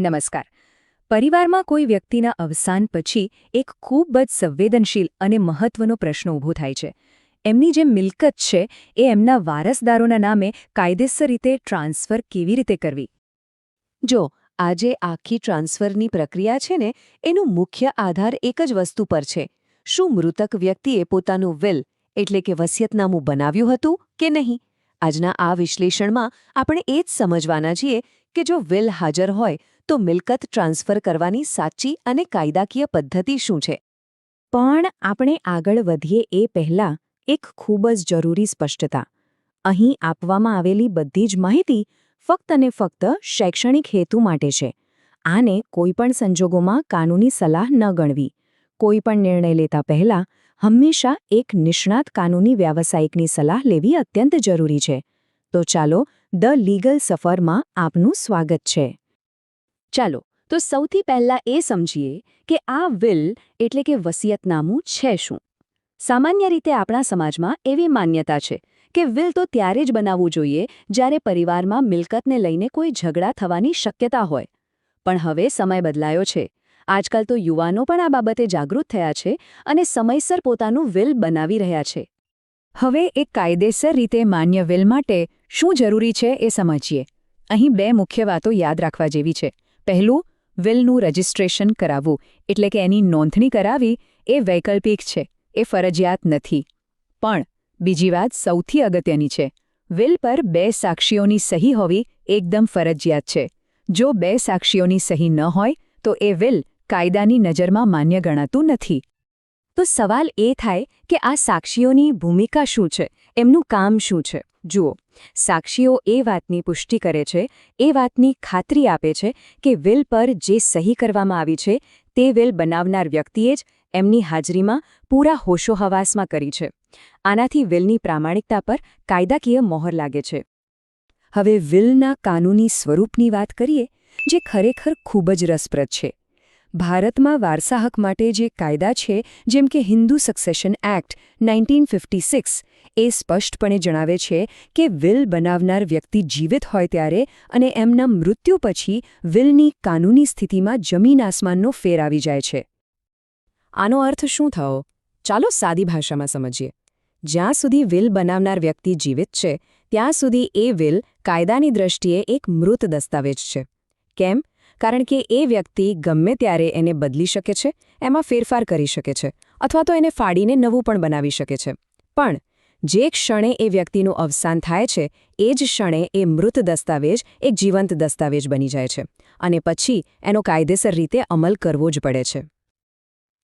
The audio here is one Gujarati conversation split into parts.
નમસ્કાર. પરિવારમાં કોઈ વ્યક્તિના અવસાન પછી એક ખૂબ જ સંવેદનશીલ અને મહત્વનો પ્રશ્ન ઊભો થાય છે. એમની જે મિલકત છે, એ એમના વારસદારોના નામે કાયદેસર રીતે ટ્રાન્સફર કેવી રીતે કરવી? જો, આજે આખી ટ્રાન્સફરની પ્રક્રિયા છે ને, એનું મુખ્ય આધાર એક જ વસ્તુ પર છે. શું મૃતક વ્યક્તિએ પોતાનું વિલ, એટલે કે વસિયતનામું બનાવ્યું હતું કે નહીં? આજના આ વિશ્લેષણમાં આપણે એ જ સમજવાના છીએ કે જો વિલ હાજર હોય તો મિલકત ટ્રાન્સફર કરવાની સાચી અને કાયદાકીય પદ્ધતિ શું છે? પણ આપણે આગળ વધીએ એ પહેલાં એક ખૂબ જ જરૂરી સ્પષ્ટતા. અહીં આપવામાં આવેલી બધી જ માહિતી ફક્ત અને ફક્ત શૈક્ષણિક હેતુ માટે છે. આને કોઈપણ સંજોગોમાં કાનૂની સલાહ ન ગણવી. કોઈપણ નિર્ણય લેતા પહેલાં હંમેશા એક નિષ્ણાત કાનૂની વ્યાવસાયિકની સલાહ લેવી અત્યંત જરૂરી છે. તો ચાલો ધ લીગલ સફરમાં આપનું સ્વાગત છે. ચાલો, તો સૌથી પહેલા એ સમજીએ કે આ વિલ એટલે કે વસિયતનામું છે શું. સામાન્ય રીતે આપણા સમાજમાં એવી માન્યતા છે કે વિલ તો ત્યારે જ બનાવવું જોઈએ જ્યારે પરિવારમાં મિલકતને લઈને કોઈ ઝઘડા થવાની શક્યતા હોય. પણ હવે સમય બદલાયો છે. આજકાલ તો યુવાનો પણ આ બાબતે જાગૃત થયા છે અને સમયસર પોતાનું વિલ બનાવી રહ્યા છે. હવે એક કાયદેસર રીતે માન્ય વિલ માટે શું જરૂરી છે એ સમજીએ. અહીં બે મુખ્ય વાતો યાદ રાખવા જેવી છે. પહેલું, વિલનું રજિસ્ટ્રેશન કરાવવું, એટલે કે એની નોંધણી કરાવી, એ વૈકલ્પિક છે, એ ફરજિયાત નથી. પણ, બીજી વાત સૌથી અગત્યની છે, વિલ પર બે સાક્ષીઓની સહી હોવી એકદમ ફરજિયાત છે. જો બે સાક્ષીઓની સહી ન હોય, તો એ વિલ કાયદાની નજરમાં માન્ય ગણાતું નથી. તો સવાલ એ થાય કે આ સાક્ષીઓની ભૂમિકા શું છે? એમનું કામ શું છે? જુઓ, સાક્ષીઓ એ વાતની પુષ્ટિ કરે છે, એ વાતની ખાતરી આપે છે કે વિલ પર જે સહી કરવામાં આવી છે, તે વિલ બનાવનાર વ્યક્તિએ જ એમની હાજરીમાં પૂરા હોશોહવાસમાં કરી છે. આનાથી વિલની પ્રામાણિકતા પર કાયદાકીય મોહર લાગે છે. હવે વિલના કાનૂની સ્વરૂપની વાત કરીએ, જે ખરેખર ખૂબ જ રસપ્રદ છે. ભારતમાં વારસાહક માટે જે કાયદા છે, જેમ કે હિન્દુ સક્સેશન એક્ટ નાઇન્ટીન એ સ્પષ્ટપણે જણાવે છે કે વિલ બનાવનાર વ્યક્તિ જીવિત હોય ત્યારે અને એમના મૃત્યુ પછી વિલની કાનૂની સ્થિતિમાં જમીન આસમાનનો ફેર આવી જાય છે. આનો અર્થ શું થયો? ચાલો સાદી ભાષામાં સમજીએ. જ્યાં સુધી વિલ બનાવનાર વ્યક્તિ જીવિત છે, ત્યાં સુધી એ વિલ કાયદાની દ્રષ્ટિએ એક મૃત દસ્તાવેજ છે. કેમ? કારણ કે એ વ્યક્તિ ગમે ત્યારે એને બદલી શકે છે, એમાં ફેરફાર કરી શકે છે, અથવા તો એને ફાડીને નવું પણ બનાવી શકે છે. પણ, જે ક્ષણે એ વ્યક્તિનું અવસાન થાય છે, એ જ ક્ષણે એ મૃત દસ્તાવેજ એક જીવંત દસ્તાવેજ બની જાય છે અને પછી એનો કાયદેસર રીતે અમલ કરવો જ પડે છે.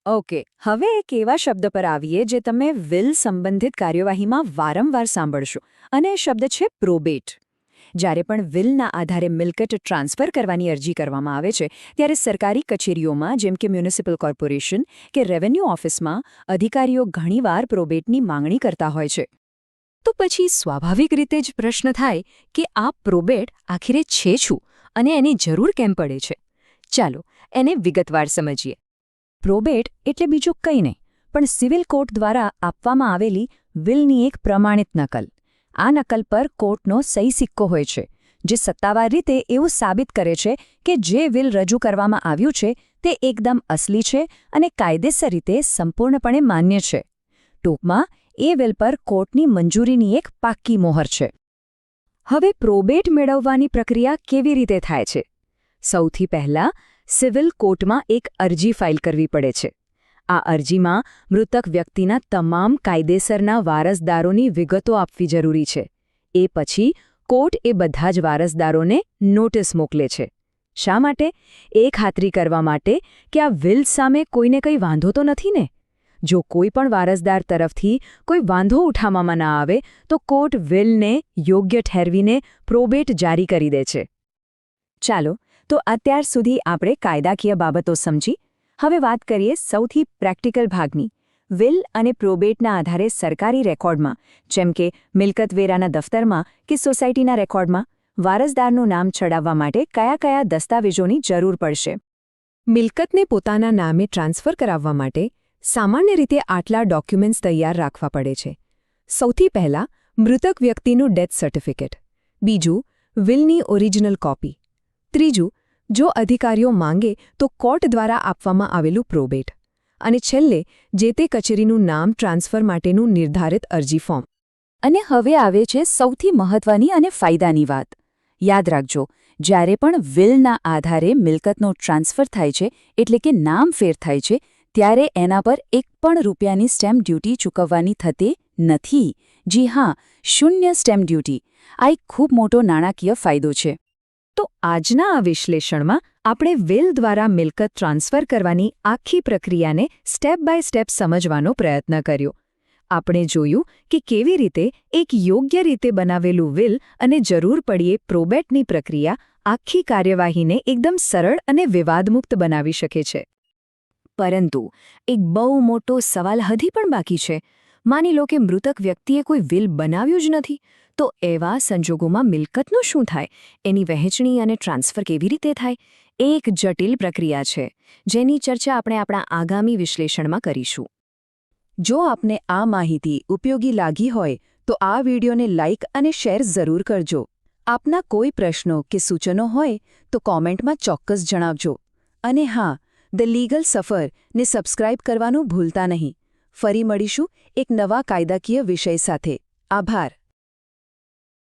ઓકે, હવે એક એવા શબ્દ પર આવીએ જે તમે વિલ સંબંધિત કાર્યવાહીમાં વારંવાર સાંભળશો અને એ શબ્દ છે પ્રોબેટ જ્યારે પણ વિલના આધારે મિલકત ટ્રાન્સફર કરવાની અરજી કરવામાં આવે છે, ત્યારે સરકારી કચેરીઓમાં, જેમ કે મ્યુનિસિપલ કોર્પોરેશન કે રેવન્યુ ઓફિસમાં, અધિકારીઓ ઘણીવાર પ્રોબેટની માંગણી કરતા હોય છે. તો પછી સ્વાભાવિક રીતે જ પ્રશ્ન થાય કે આ પ્રોબેટ આખરે છે શું અને એની જરૂર કેમ પડે છે? ચાલો, એને વિગતવાર સમજીએ. પ્રોબેટ એટલે બીજું કંઈ નહીં, પણ સિવિલ કોર્ટ દ્વારા આપવામાં આવેલી વિલની એક પ્રમાણિત નકલ. આ નકલ પર કોર્ટનો સહી સિક્કો હોય છે, જે સત્તાવાર રીતે એવું સાબિત કરે છે કે જે વિલ રજૂ કરવામાં આવ્યું છે તે એકદમ અસલી છે અને કાયદેસર રીતે સંપૂર્ણપણે માન્ય છે. ટૂંકમાં, એ વિલ પર કોર્ટની મંજૂરીની એક પાક્કી મોહર છે. હવે પ્રોબેટ મેળવવાની પ્રક્રિયા કેવી રીતે થાય છે? સૌથી પહેલાં, સિવિલ કોર્ટમાં એક અરજી ફાઇલ કરવી પડે છે. આ અરજીમાં મૃતક વ્યક્તિના તમામ કાયદેસરના વારસદારોની વિગતો આપવી જરૂરી છે. એ પછી કોર્ટ એ બધા જ વારસદારોને નોટિસ મોકલે છે. શા માટે? એ ખાતરી કરવા માટે કે આ વિલ સામે કોઈને કંઈ વાંધો તો નથી ને? જો કોઈ પણ વારસદાર તરફથી કોઈ વાંધો ઉઠાવવામાં ના આવે, તો કોર્ટ વિલને યોગ્ય ઠેરવીને પ્રોબેટ જારી કરી દે છે. ચાલો, તો અત્યાર સુધી આપણે કાયદાકીય બાબતો સમજી હવે વાત કરીએ સૌથી પ્રેક્ટિકલ ભાગની. વિલ અને પ્રોબેટના આધારે સરકારી રેકોર્ડમાં, જેમ કે મિલકતવેરાના દફતરમાં કે સોસાયટીના રેકોર્ડમાં, વારસદારનું નામ ચડાવવા માટે કયા કયા દસ્તાવેજોની જરૂર પડશે? મિલકતને પોતાના નામે ટ્રાન્સફર કરાવવા માટે સામાન્ય રીતે આટલા ડોક્યુમેન્ટ્સ તૈયાર રાખવા પડે છે. સૌથી પહેલાં, મૃતક વ્યક્તિનું ડેથ સર્ટિફિકેટ. બીજું, વિલની ઓરિજિનલ કોપી. ત્રીજું જો અધિકારીઓ માંગે તો કોર્ટ દ્વારા આપવામાં આવેલું પ્રોબેટ અને છેલ્લે, જે તે કચેરીનું નામ ટ્રાન્સફર માટેનું નિર્ધારિત અરજી ફોર્મ અને હવે આવે છે સૌથી મહત્વની અને ફાયદાની વાત. યાદ રાખજો, જ્યારે પણ વિલના આધારે મિલકતનો ટ્રાન્સફર થાય છે, એટલે કે નામ ફેર થાય છે, ત્યારે એના પર એક પણ રૂપિયાની સ્ટેમ્પ ડ્યુટી ચૂકવવાની થતી નથી. જી હા, શૂન્ય સ્ટેમ્પ ડ્યુટી આ એક ખૂબ મોટો નાણાકીય ફાયદો છે. તો આજના આ વિશ્લેષણમાં આપણે વિલ દ્વારા મિલકત ટ્રાન્સફર કરવાની આખી પ્રક્રિયાને સ્ટેપ બાય સ્ટેપ સમજવાનો પ્રયત્ન કર્યો. આપણે જોયું કે કેવી રીતે એક યોગ્ય રીતે બનાવેલું વિલ અને જરૂર પડીએ પ્રોબેટની પ્રક્રિયા આખી કાર્યવાહીને એકદમ સરળ અને વિવાદમુક્ત બનાવી શકે છે. પરંતુ એક બહુ મોટો સવાલ હજી પણ બાકી છે. માની લો કે મૃતક વ્યક્તિએ કોઈ વિલ બનાવ્યું જ નથી, તો એવા સંજોગોમાં મિલકતનું શું થાય? એની વહેંચણી અને ટ્રાન્સફર કેવી રીતે થાય? એ એક જટિલ પ્રક્રિયા છે, જેની ચર્ચા આપણે આપણા આગામી વિશ્લેષણમાં કરીશું. જો આપને આ માહિતી ઉપયોગી લાગી હોય, તો આ વિડીયોને લાઇક અને શેર જરૂર કરજો. આપના કોઈ પ્રશ્નો કે સૂચનો હોય, તો કોમેન્ટમાં ચોક્કસ જણાવજો. અને હા, ધ લીગલ સફર ને સબસ્ક્રાઇબ કરવાનું ભૂલતા નહીં. ફરી મળીશું એક નવા કાયદાકીય વિષય સાથે. આભાર.